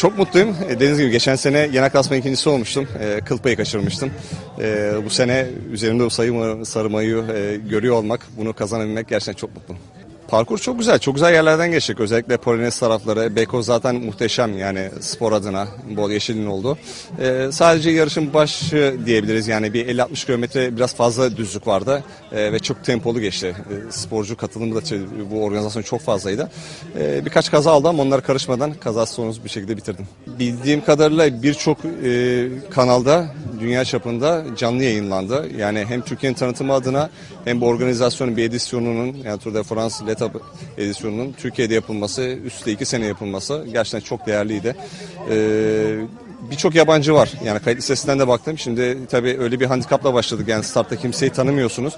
Çok mutluyum. E, Dediğiniz gibi geçen sene genel klasman ikincisi olmuştum. E, kıl payı kaçırmıştım. E, bu sene üzerimde o sayı sarı mayoyu, e, görüyor olmak, bunu kazanabilmek gerçekten çok mutlu. Parkur çok güzel. Çok güzel yerlerden geçtik. Özellikle Polonez tarafları. Beko zaten muhteşem yani spor adına bol yeşilin oldu. Ee, sadece yarışın başı diyebiliriz. Yani bir 50-60 kilometre biraz fazla düzlük vardı. Ee, ve çok tempolu geçti. Ee, sporcu katılımı da bu organizasyon çok fazlaydı. Ee, birkaç kaza aldım ama karışmadan kazasız sorunsuz bir şekilde bitirdim. Bildiğim kadarıyla birçok e, kanalda dünya çapında canlı yayınlandı. Yani hem Türkiye'nin tanıtımı adına hem bu organizasyonun bir edisyonunun yani Tour de France Letap edisyonunun Türkiye'de yapılması, üstte iki sene yapılması gerçekten çok değerliydi. Ee, Birçok yabancı var. Yani kayıt listesinden de baktım. Şimdi tabii öyle bir handikapla başladık. Yani startta kimseyi tanımıyorsunuz.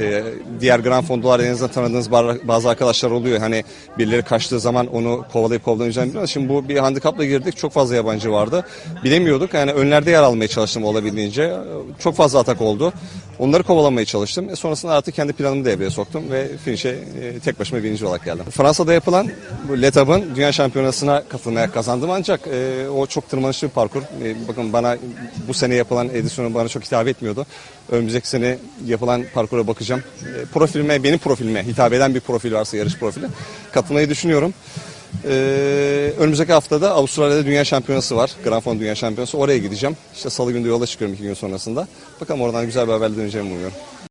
Ee, diğer Grand Fondolar en azından tanıdığınız bazı arkadaşlar oluyor. Hani birileri kaçtığı zaman onu kovalayıp kovalamayacağını biliyoruz. Şimdi bu bir handikapla girdik. Çok fazla yabancı vardı. Bilemiyorduk. Yani önlerde yer almaya çalıştım olabildiğince. Çok fazla atak oldu. Onları kovalamaya çalıştım. E sonrasında artık kendi planımı devreye soktum ve finişe e, tek başıma birinci olarak geldim. Fransa'da yapılan bu Letap'ın Dünya Şampiyonası'na katılmaya kazandım ancak e, o çok tırmanışlı bir parkur. E, bakın bana bu sene yapılan edisyonu bana çok hitap etmiyordu. Önümüzdeki sene yapılan parkura bakacağım. E, profilime, benim profilime hitap eden bir profil varsa yarış profili katılmayı düşünüyorum. Ee, önümüzdeki haftada Avustralya'da Dünya Şampiyonası var. Grand Fond Dünya Şampiyonası. Oraya gideceğim. İşte salı günü yola çıkıyorum iki gün sonrasında. Bakalım oradan güzel bir haberle döneceğimi umuyorum.